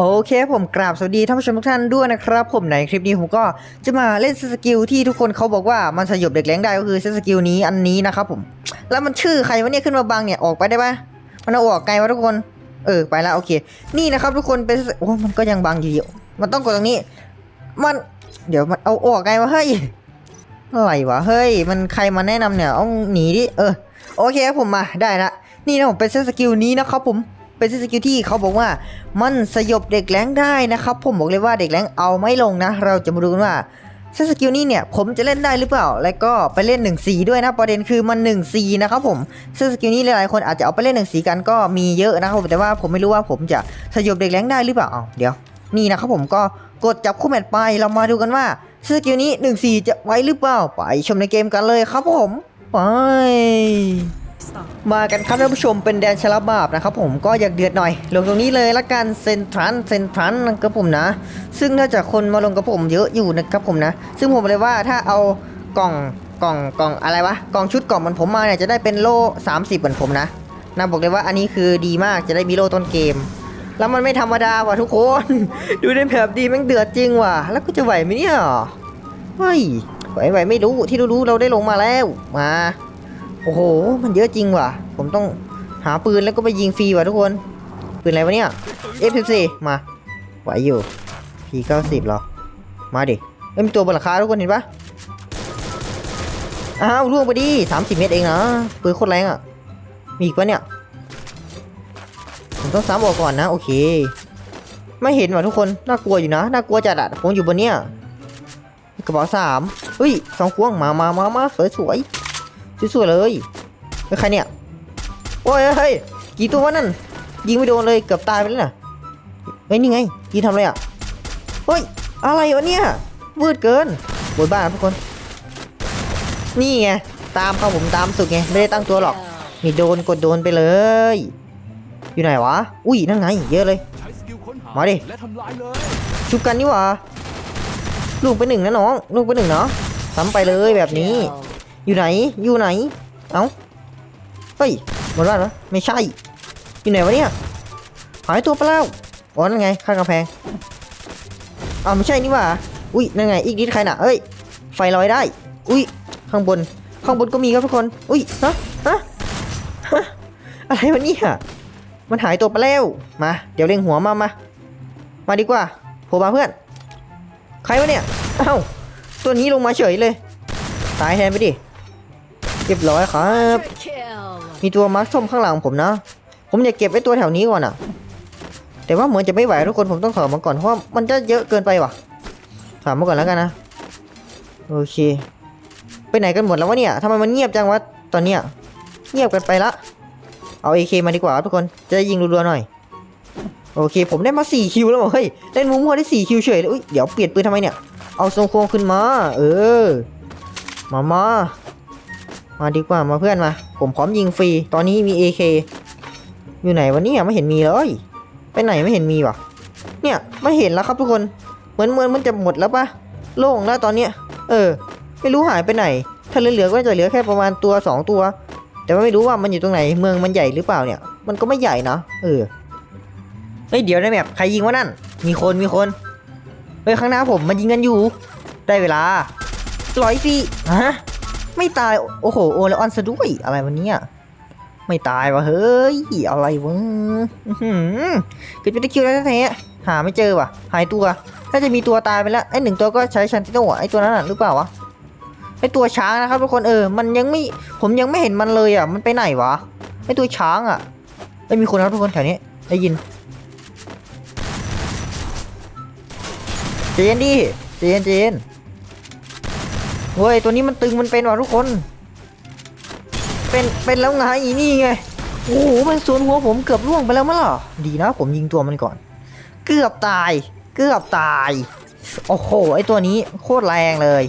โอเคผมกราบสวัสดีท่านผู้ชมทุกท่านด้วยนะครับ ผมในคลิปนี้ผมก็จะมาเล่นสกิลที่ทุกคนเขาบอกว่ามันสยบเด็กแรงได้ก็คือสกิลนี้อันนี้นะครับผม แล้วมันชื่อใครวะเนี่ยขึ้นมาบังเนี่ยออกไปได้ปะมันเอาออกไกลวะทุกคน เออไปแล้วโอเค นี่นะครับทุกคนเป็นโอ้มันก็ยังบังอยู่มันต้องกดตรงนี้ มันเดี๋ยวมันเอาออกไงวะเฮ้ยอะไรวะเฮ้ย มันใครมาแนะนำเนี่ยเอาหนีดิเออโอเคผมมาได้ละนี่นะผมเป็นสกิลนี้นะครับผม เป็นสกิลที่เขาบอกว่ามันสยบเด็กแรงได้นะครับ ผมบอกเลยว่าเด็กแรงเอาไม่ลงนะ เราจะมาดูกันว่าสกิลนี้เนี่ยผมจะเล่นได้หรือเปล่า แล้วก็ไปเล่น1สีด้วยนะประเด็นคือมัน1สีนะครับผมสกิลนี้หลายๆคนอาจจะเอาไปเล่น1สีกันก็มีเยอะนะครับผมแต่ว่าผมไม่รู้ว่าผมจะสยบเด็กแรงได้หรือเปล่าอ้าเดี๋ยวนี่นะครับผมก็กดจับคู่แมทไปเรามาดูกันว่าสกิลนี้1 4จะไว้หรือเปล่า ไปชมในเกมกันเลยครับผมไป มากันครับท่านผู้ชมเป็นแดนชลบาบนะครับผมก็อยากเดือดหน่อย ลงตรงนี้เลยละกันเซนทรันเซนทรันนะครับผมนะ ซึ่งถ้าจากคนมาลงกับผมเยอะอยู่นะครับผมนะ ซึ่งผมเลยว่าถ้าเอากล่องกล่องกล่องอะไรวะกล่องชุดกล่องเหมือนผมมาเนี่ยจะได้เป็นโล่ 30 เหมือนผมนะนะบอกเลยว่าอันนี้คือดีมากจะได้มีโล่ต้นเกม แล้วมันไม่ธรรมดาว่ะทุกคน ดูในแบบดีแม่งเดือดจริงว่ะ แล้วกูจะไหวไหมเนี่ยเฮ้ยไหวไหวไม่รู้ที่รู้ๆเราได้ลงมาแล้วมา อ้โห มันเยอะจริงว่ะ ผมต้องหาปืนแล้วก็ไปยิงฟรีว่ะทุกคน ปืนอะไรวะเนี่ย F14 มา ไหวอยู่ P90 เหรอ มาดิ เอ้ยมีตัวบนหลังคาทุกคนเห็นปะอ้าวล่วงไปดิ30 เมตรเองนะปืนโคตรแรงอะ มีอีกปะเนี่ย ผมต้องซ้ำออกก่อนนะ โอเค ไม่เห็นว่ะทุกคน น่ากลัวอยู่นะ น่ากลัวจัดอะผมอยู่บนเนี้ยกระเป๋าสามเฮ้ยสองพวงมามามามาสวยสวย สวยๆเลยเฮ้ยใครเนี่ยโอ้ยเฮ้ยกี่ตัววะนั่นยิงไม่โดนเลยเกือบตายไปแล้วน่ะเฮ้ยนี่ไงยิงทำอะไรอะเฮ้ยอะไรวะเนี่ยวืดเกินบนบ้านทุกคน นี่ไงตามเข้าผมตามสุดไงไม่ได้ตั้งตัวหรอกมีโดนกดโดนไปเลย อยู่ไหนวะ อุ้ยนั่นไงเยอะเลยมาดิชุบกันนี่ว่าลูกไปหนึ่งนะน้อง ลูกไปหนึ่งเนาะซ้ำไปเลยแบบนี้ อยู่ไหน อยู่ไหน เอ้า เฮ้ยหมดบ้านวะไม่ใช่ อยู่ไหนวะเนี่ย หายตัวไปแล้วอ๋อ นั่นไง ข้างกำแพงอ้าวไม่ใช่นี่ว่า อุ้ย นั่นไง อีกนิดใครน่ะเอ้ย ไฟลอยได้ อุ้ย ข้างบน ข้างบนก็มีครับทุกคน อุ้ยฮะฮะ ฮะ อะไรวะเนี่ย มันหายตัวไปแล้ว มา เดี๋ยวเล็งหัวมา มา มาดีกว่าโผล่มาเพื่อน ใครวะเนี่ย เอ้า ตัวนี้ลงมาเฉยเลย ตายแทนไปดิ เรียบร้อยครับ มีตัวมาร์คส้มข้างหลังผมนะ ผมอยากเก็บไว้ตัวแถวนี้ก่อนอะแต่ว่าเหมือนจะไม่ไหวทุกคนผมต้องถอดมาก่อนเพราะมันจะเยอะเกินไปว่ะถอดมาก่อนแล้วกันนะโอเค ไปไหนกันหมดแล้ววะเนี่ยทำไมมันเงียบจังวะตอนเนี้ยเงียบกันไปละเอาเอเคมาดีกว่าทุกคนจะได้ยิงรัวๆหน่อยโอเค ผมได้มา4คิวแล้วว่ะเฮ้ยเล่นมุ้งมัวได้4คิวเฉยเลยเดี๋ยวเปลี่ยนปืนทำไมเนี่ย เอาทรงโค้งขึ้นมา เออ มามา มาดีกว่ามาเพื่อนมา ผมพร้อมยิงฟรี ตอนนี้มี AK อยู่ไหนวะเนี่ยไม่เห็นมีเลย ไปไหนไม่เห็นมีวะเนี่ยไม่เห็นแล้วครับทุกคน เหมือนเหมือนมันจะหมดแล้วปะโล่งแล้วตอนเนี้ย เออ ไม่รู้หายไปไหน ถ้าเหลือๆก็จะเหลือแค่ประมาณตัวสองตัว แต่ว่าไม่รู้ว่ามันอยู่ตรงไหน เมืองมันใหญ่หรือเปล่าเนี่ย มันก็ไม่ใหญ่นะ เออ เฮ้ยเดี๋ยวนะแบบใครยิงวะนั่น มีคนมีคน เฮ้ยข้างหน้าผมมันยิงกันอยู่ ได้เวลาร้อยฟีฮะ ไม่ตาย โอ้โห โอเลออนซะด้วย อะไรวันนี้ไม่ตายวะเฮ้ย อะไรวะอื้อหือเกิดเป็นตะคิวแล้วแท้หาไม่เจอว่ะ หายตัวถ้าจะมีตัวตายไปแล้ว ไอ้หนึ่งตัวก็ใช้ชันติโน่อะไอ้ตัวนั้นหรือเปล่าวะ ไอ้ตัวช้างนะครับทุกคน เออ มันยังไม่ ผมยังไม่เห็นมันเลยอะ มันไปไหนวะ ไอ้ตัวช้างอะไม่มีคนนะครับทุกคนแถวนี้ ได้ยินใจเย็นดิใจเย็นใจเย็น เฮ้ยตัวนี้มันตึงมันเป็นว่ะทุกคน เป็นเป็นแล้วไงอีนี่ไงโอ้โหมันสวนหัวผมเกือบล่วงไปแล้วมั้งล่ะดีนะผมยิงตัวมันก่อน เกือบตาย เกือบตาย โอ้โหไอตัวนี้โคตรแรงเลย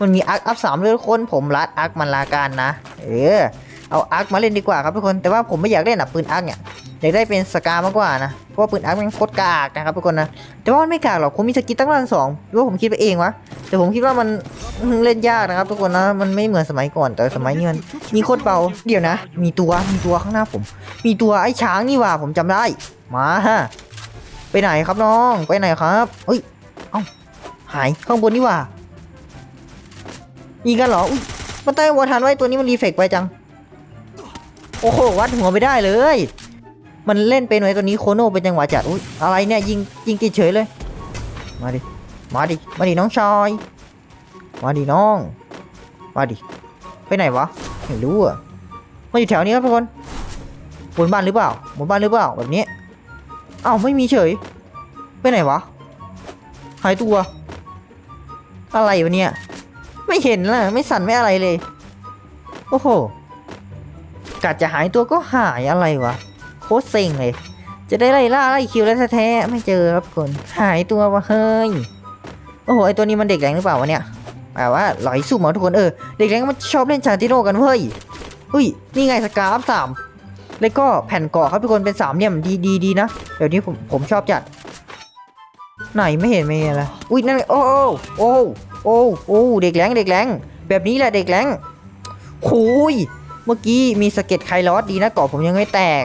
มันมีอาร์คอัพสามเลยทุกคนผมรัดอาร์คมันลาการนะ เออเอาอาร์คมาเล่นดีกว่าครับทุกคนแต่ว่าผมไม่อยากเล่นอะปืนอาร์คเนี่ย อยากได้เป็นสกามากกว่านะ เพราะว่าปืนอาร์คมันโคตรกากนะครับทุกคนนะ แต่ว่ามันไม่กากหรอกผมมีสกิลตั้งรันสองหรือว่าผมคิดไปเองวะ แต่ผมคิดว่ามันเล่นยากนะครับ ทุกคนนะ มันไม่เหมือนสมัยก่อน แต่สมัยนี้มันมีโคตรเบา เดี๋ยวนะ มีตัว มีตัวข้างหน้าผม มีตัวไอ้ช้างนี่ว่าผมจำได้ มาฮะ ไปไหนครับน้อง ไปไหนครับเอ้ย เอ้า หายข้างบนนี่ว่ายิงกันเหรอ อุ้ยมันใต้วัวทันไว้ตัวนี้มันรีเฟกไปจัง โอ้โห วัดหัวไปได้เลย มันเล่นเป็นไว้ตัวนี้โคโน่เป็นจังหวะจัดอุ้ยอะไรเนี่ยยิงยิงติดเฉยเลย มาดิ มาดิ มาดิน้องชายมาดิน้อง มาดิ ไปไหนวะไม่รู้อะมาอยู่แถวนี้ครับทุกคนบนบ้านหรือเปล่าบนบ้านหรือเปล่าแบบนี้อ้าวไม่มีเฉย ไปไหนวะ หายตัว อะไรวะเนี่ย ไม่เห็นล่ะ ไม่สั่นไม่อะไรเลย โอ้โหกัดจะหายตัวก็หายอะไรวะ โคตรเซ็งเลย จะได้ไล่ล่าไล่คิวแล้วแท้ๆไม่เจอครับคนหายตัววะเฮ้ยโอ้โหไอตัวนี้มันเด็กแรงหรือเปล่าวะเนี่ยแบบว่าหลอยสุ่มอาทุกคนเออเด็กแรงมันชอบเล่นชาติโรกันเว้ยอุ้ยนี่ไงสกาฟสามแล้วก็แผ่นเกาะครับทุกคนเป็นสามเหลี่ยมดีดีดีนะเดี๋ยวนี้ผมผมชอบจัด ไหนไม่เห็นไม่เห็นอะไรอุ้ยนั่นไงโอ้โอ้โอ้โอ้เด็กแรงเด็กแรงแบบนี้แหละเด็กแรงคุยเมื่อกี้มีสเก็ดไคลอสดีนะเกาะผมยังไม่แตก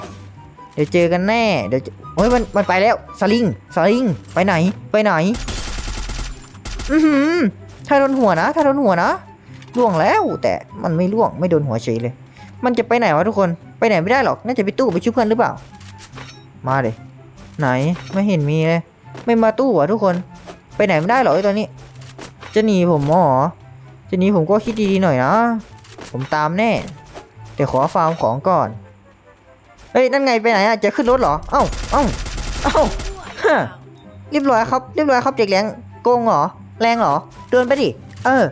เดี๋ยวเจอกันแน่ เดี๋ยวเจอโอ้ยมันมันไปแล้วสลิงสลิงไปไหนไปไหน อือหือถ้าโดนหัวนะ ถ้าโดนหัวนะล่วงแล้วแต่มันไม่ล่วงไม่โดนหัวเฉยเลย มันจะไปไหนวะทุกคนไปไหนไม่ได้หรอกน่าจะไปตู้ไปช่วยเพื่อนหรือเปล่า มาเลยไหนไม่เห็นมีเลยไม่มาตู้อะทุกคน ไปไหนไม่ได้หรอกไอ้ตัวนี้ จะหนีผมหรอจะหนีผมก็คิดดีๆหน่อยนะ ผมตามแน่แต่ขอฟาร์มของก่อน เฮ้ยนั่นไงไปไหนอะจะขึ้นรถเหรอ เอ้าเอ้าเอ้าฮะเรียบร้อยครับเรียบร้อยครับเด็กแรงโกงเหรอแรงเหรอเดินไปดิเออ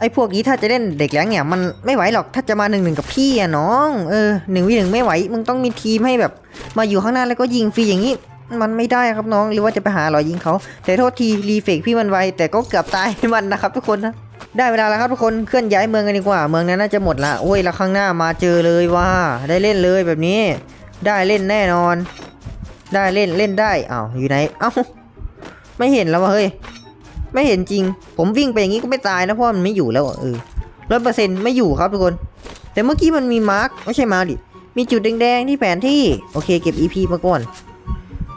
ไอพวกนี้ถ้าจะเล่นเด็กแรงเนี่ยมันไม่ไหวหรอกถ้าจะมาหนึ่งหนึ่งกับพี่อะน้องเออหนึ่งวิหนึ่งไม่ไหวมึงต้องมีทีมให้แบบ มาอยู่ข้างหน้าแล้วก็ยิงฟรีอย่างนี้มันไม่ได้ครับน้องหรือว่าจะไปหาหรอยิงเขาแต่โทษทีรีเฟกพี่มันไวแต่ก็เกือบตายให้มันนะครับทุกคนนะ ได้เวลาแล้วครับทุกคนเคลื่อนย้ายเมืองกันดีกว่า เมืองนั้นน่าจะหมดละโอ้ยแล้วข้างหน้ามาเจอเลยว่าได้เล่นเลยแบบนี้ ได้เล่นแน่นอน ได้เล่นเล่นได้อ้าวอยู่ไหนเอ้าไม่เห็นแล้ววะเฮ้ยไม่เห็นจริง ผมวิ่งไปอย่างนี้ก็ไม่ตายนะเพราะมันไม่อยู่แล้วเออร้อยเปอร์เซ็นต์ไม่อยู่ครับทุกคน แต่เมื่อกี้มันมีมาร์กไม่ใช่มาดิมีจุดแดงๆที่แผนที่โอเค เก็บ EP มาก่อน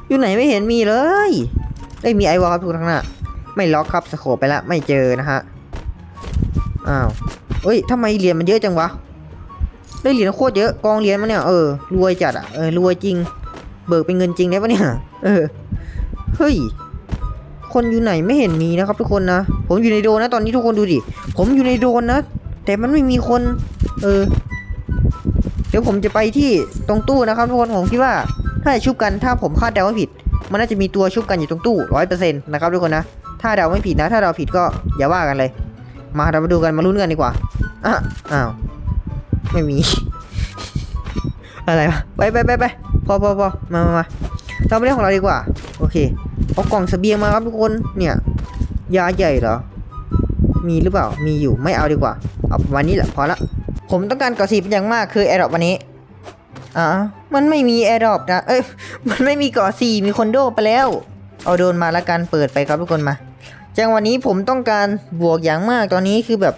อยู่ไหนไม่เห็นมีเลยได้มีไอวอลครับทุกคนข้างหน้าไม่ล็อกครับสโคปไปละไม่เจอนะฮะ อ้าวเฮ้ยทำไมเหรียญมันเยอะจังวะ ได้เหรียญโคตรเยอะกองเหรียญมาเนี่ย เออ รวยจัดอะ เออ รวยจริง เบิกเป็นเงินจริงได้ปะเนี่ย เออ เฮ้ย คนอยู่ไหนไม่เห็นมีนะครับทุกคนนะ ผมอยู่ในโดนนะตอนนี้ทุกคนดูดิ ผมอยู่ในโดนนะ แต่มันไม่มีคน เออ เดี๋ยวผมจะไปที่ตรงตู้นะครับทุกคน ผมคิดว่าถ้าจะชุบกันถ้าผมคาดเดาไม่ผิด มันน่าจะมีตัวชุบกันอยู่ตรงตู้ร้อยเปอร์เซ็นต์นะครับทุกคนนะ ถ้าเดาไม่ผิดนะ ถ้าเดาผิดก็อย่าว่ากันเลย มาเรามาดูกันมาลุ้นกันดีกว่าอ้าวไม่มี อะไรวะไปไปไปไปพอพอพอมามามาเราไปเล่นของเราดีกว่า โอเคเอากล่องเสบียงมาครับทุกคนเนี่ยยาใหญ่เหรอ มีหรือเปล่ามีอยู่ไม่เอาดีกว่าเอาประมาณนี้แหละพอละผมต้องการก่อสีเป็นอย่างมากคือแอร์ดรอปวันนี้อ่ามันไม่มีแอร์ดรอปนะเอ้ยมันไม่มีก่อสีมีคนโดไปแล้ว เอาโดนมาละกันเปิดไปครับทุกคนมา จังหวะนี้ผมต้องการบวกอย่างมากตอนนี้คือแบบ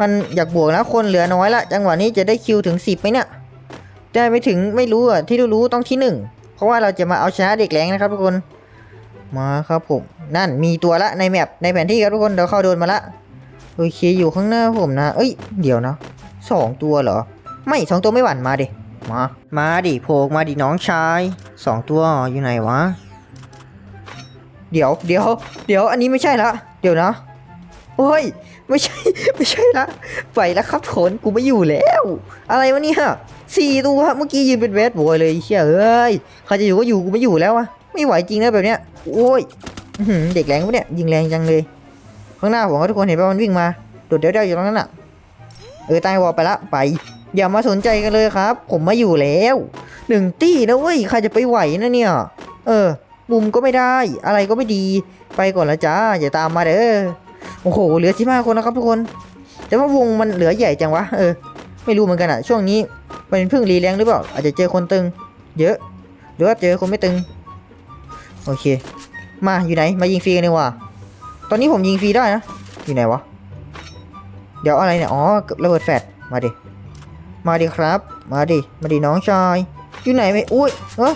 มันอยากบวกแล้วคนเหลือน้อยละ จังหวะนี้จะได้คิวถึงสิบไหมเนี่ยได้ไม่ถึงไม่รู้อะที่รู้ต้องที่หนึ่งเพราะว่าเราจะมาเอาชนะเด็กแรงนะครับทุกคนมาครับผม นั่นมีตัวละในแมปในแผนที่ครับทุกคนเดี๋ยวเข้าโดนมาละโอเคอยู่ข้างหน้าผมนะ เอ้ยเดี๋ยวนะสองตัวเหรอ ไม่สองตัวไม่หวั่นมาดิมา มาดิโผล่มาดิน้องชายสองตัวอยู่ไหนวะ เดี๋ยวเดี๋ยวเดี๋ยวอันนี้ไม่ใช่ละเดี๋ยวนะโอ้ยไม่ใช่ไม่ใช่ละไปแล้วครับผลกูไม่อยู่แล้ว อะไรวะเนี่ยสี่ตัวเมื่อกี้ยืนเป็นเวทบอยเลยเชี่ยเอ้ยใครจะอยู่ก็อยู่กูไม่อยู่แล้วอะไม่ไหวจริงนะแบบเนี้ยโอ้ยเด็กแรงปะเนี่ยยิงแรงจังเลย ข้างหน้าผมก็ทุกคนเห็นป่ะมันวิ่งมาโดดเดี่ยวๆอยู่ตรงนั้นอะเออตายวอลไปละไป อย่ามาสนใจกันเลยครับ ผมมาอยู่แล้วหนึ่งตี้นะเว้ยใครจะไปไหวนะเนี่ย เออ มุมก็ไม่ได้ อะไรก็ไม่ดี ไปก่อนละจ้า อย่าตามมาเด้อ โอ้โห เหลือสิบห้าคนนะครับทุกคน แต่ว่าวงมันเหลือใหญ่จังวะ เออ ไม่รู้เหมือนกันอะช่วงนี้เป็นเพิ่งรีแรงหรือเปล่า อาจจะเจอคนตึง เยอะ หรือว่าเจอคนไม่ตึง โอเค มาอยู่ไหน มายิงฟรีกันดีกว่า ตอนนี้ผมยิงฟรีได้นะ อยู่ไหนวะ เดี๋ยวอะไรเนี่ย อ๋อ ระเบิดแฟดมาดิ มาดิครับ มาดิ มาดิน้องชาย อยู่ไหนไม่อุ้ย เออ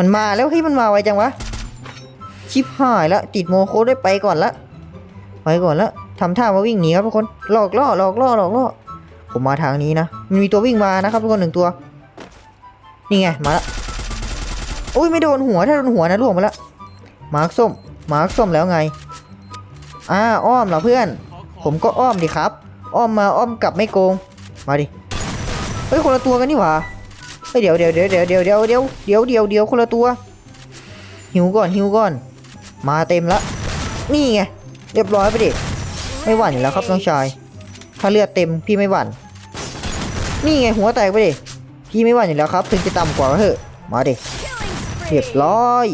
มันมาแล้วเฮ้ยมันมาไวจังวะ ชิปหายแล้วติดโมโคได้ไปก่อนละ ไปก่อนละทำท่ามาวิ่งหนีครับทุกคน หลอกล่อหลอกล่อหลอกล่อ ผมมาทางนี้นะ มันมีตัววิ่งมานะครับทุกคนหนึ่งตัว นี่ไงมาละอุ้ยไม่โดนหัวถ้าโดนหัวนะล่วงไปละ มาร์คส้ม มาร์คส้มแล้วไง อ่าอ้อมเหรอเพื่อน ผมก็อ้อมดิครับ อ้อมมาอ้อมกลับไม่โกง มาดิ เฮ้ยคนละตัวกันนี่หว่า เฮ้ยเดี๋ยวเดี๋ยวเดี๋ยวเดี๋ยวเดี๋ยวเดี๋ยวเดี๋ยวเดี๋ยวเดี๋ยวเดี๋ยวคนละตัว หิวก่อนหิวก่อน มาเต็มละ นี่ไง เรียบร้อยไปดิ ไม่หวั่นอยู่แล้วครับน้องชาย ถ้าเลือดเต็มพี่ไม่หวั่น นี่ไงหัวแตกไปดิ พี่ไม่หวั่นอยู่แล้วครับ ถึงจะต่ำกว่าก็เถอะ มาดิ เรียบร้อย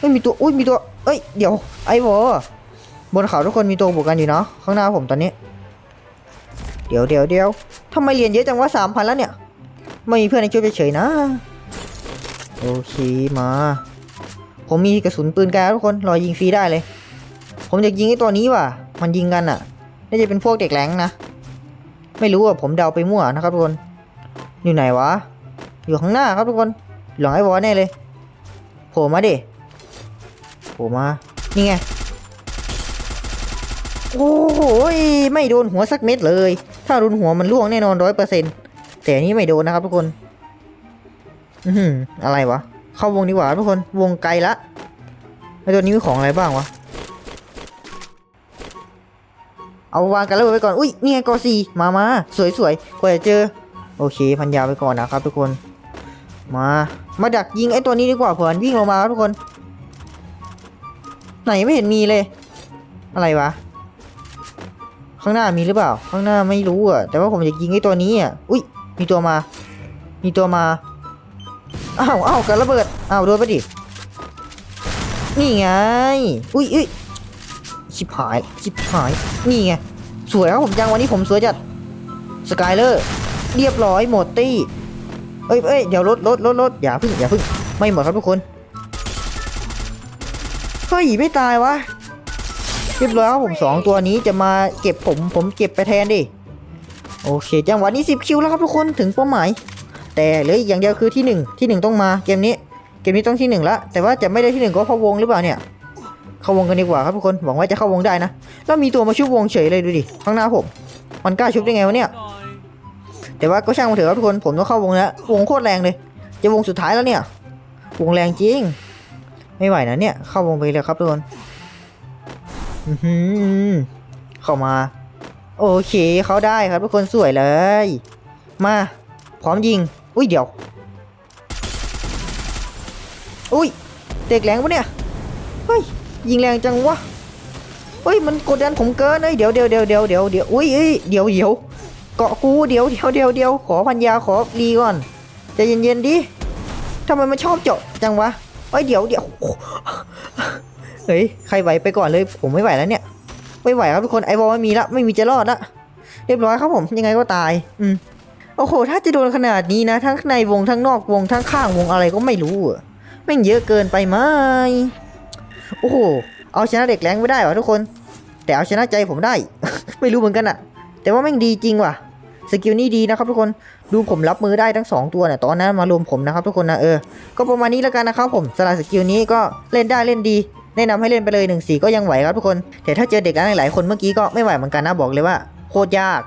ไม่มีตัว อุ้ยมีตัว เอ้ยเดี๋ยวไอ้วอบนเขาทุกคนมีตัวบวกกันอยู่เนาะข้างหน้าผมตอนนี้ เดี๋ยวเดี๋ยวเดี๋ยวทำไมเหรียนเยอะจังวะสามพันแล้วเนี่ย ไม่มีเพื่อนในช่วยเฉยๆนะ โอเคมา ผมมีกระสุนปืนแก๊สทุกคนรอยิงฟรีได้เลย ผมจะยิงไอ้ตัวนี้ว่ะ มันยิงกันอะ น่าจะเป็นพวกเด็กแหลงนะ ไม่รู้อะผมเดาไปมั่วนะครับทุกคน อยู่ไหนวะ อยู่ข้างหน้าครับทุกคน หลังไอ้วอแน่เลยโผล่มาดิโผล่มา นี่ไง โอ้โหยไม่โดนหัวสักเม็ดเลย ถ้าโดนหัวมันล่วงแน่นอนร้อยเปอร์เซ็นต์ แต่อันนี้ไม่โดนนะครับทุกคน อือหืออะไรวะ เข้าวงดีกว่าทุกคน วงไกลละไอตัวนี้มีของอะไรบ้างวะ เอาวางกันแล้วไว้ก่อน อุ้ยนี่ไงกอซีมามาสวยสวยกว่าจะเจอ โอเค พันยาไปก่อนนะครับทุกคน มา มาดักยิงไอตัวนี้ดีกว่าเผื่อมันวิ่งลงมาครับทุกคน ไหนไม่เห็นมีเลย อะไรวะข้างหน้ามีหรือเปล่า ข้างหน้าไม่รู้อะ แต่ว่าผมอยากยิงไอ้ตัวนี้อะ อุ้ย มีตัวมา มีตัวมา อ้าวอ้าวกันระเบิด อ้าวโดนไปดิ นี่ไง อุ้ยอุ้ยชิบหาย ชิบหาย นี่ไง สวยครับผมยังวันนี้ผมสวยจัด สกายเลอร์ เรียบร้อยหมดตี้ เอ้ยเอ้ยเดี๋ยวรถรถรถรถอย่าพึ่งอย่าพึ่ง ไม่หมดครับทุกคน เฮ้ยไม่ตายวะ เรียบร้อยครับผมสองตัวนี้จะมาเก็บผม ผมเก็บไปแทนดิ โอเคจังหวะนี้ 10 คิวแล้วครับทุกคนถึงเป้าหมาย แต่เหลืออีกอย่างเดียวคือที่หนึ่งที่หนึ่งต้องมาเกมนี้ เกมนี้ต้องที่หนึ่งละแต่ว่าจะไม่ได้ที่หนึ่งก็เพราะวงหรือเปล่าเนี่ย เข้าวงกันดีกว่าครับทุกคนหวังว่าจะเข้าวงได้นะ แล้วมีตัวมาชุบวงเฉยเลยดูดิข้างหน้าผมมันกล้าชุบได้ไงวะเนี่ย แต่ว่าก็ช่างมันเถอะครับทุกคนผมต้องเข้าวงแล้ววงโคตรแรงเลย จะวงสุดท้ายแล้วเนี่ยวงแรงจริง ไม่ไหวนะเนี่ย เข้าวงไปเลยครับทุกคนอือเข้ามา โอเคเขาได้ครับทุกคนสวยเลย มาพร้อมยิง อุ้ยเดี๋ยว อุ้ยเด็กแรงปะเนี่ย เฮ้ยยิงแรงจังวะ เฮ้ยมันกดดันผมเกินเอ้ยเดี๋ยวเดี๋ยวเดี๋ยวเดี๋ยวเดี๋ยวเดี๋ยวอุ้ยเอ้ยเดี๋ยวเดี๋ยวเกาะกูเดี๋ยวเดี๋ยวเดี๋ยวเดี๋ยวขอพันยาขอรีก่อนใจะเย็นๆดิทำไมมันชอบเจาะจังวะเอ้ยเดี๋ยวเดี๋ยวเฮ้ยใครไหวไปก่อนเลยผมไม่ไหวแล้วเนี่ย ไม่ไหวครับทุกคนไอวอลไม่มีละไม่มีจะรอดละเรียบร้อยครับผมยังไงก็ตาย อืมโอ้โห ถ้าจะโดนขนาดนี้นะ ทั้งในวงทั้งนอกวงทั้งข้างวงอะไรก็ไม่รู้อะแม่งเยอะเกินไปไหมโอ้โห เอาชนะเด็กแรงไม่ได้วะทุกคน แต่เอาชนะใจผมได้ ไม่รู้เหมือนกันอะแต่ว่าแม่งดีจริงว่ะสกิลนี้ดีนะครับทุกคนดูผมรับมือได้ทั้งสองตัวเนี่ยตอนนั้นมารวมผมนะครับทุกคนนะเออก็ประมาณนี้แล้วกันนะครับผมสำหรับสกิลนี้ก็เล่นได้เล่นดี แนะนำให้เล่นไปเลย1 4ก็ยังไหวครับทุกคน แต่ถ้าเจอเด็กหลายคนเมื่อกี้ก็ไม่ไหวเหมือนกันนะบอกเลยว่าโคตรยาก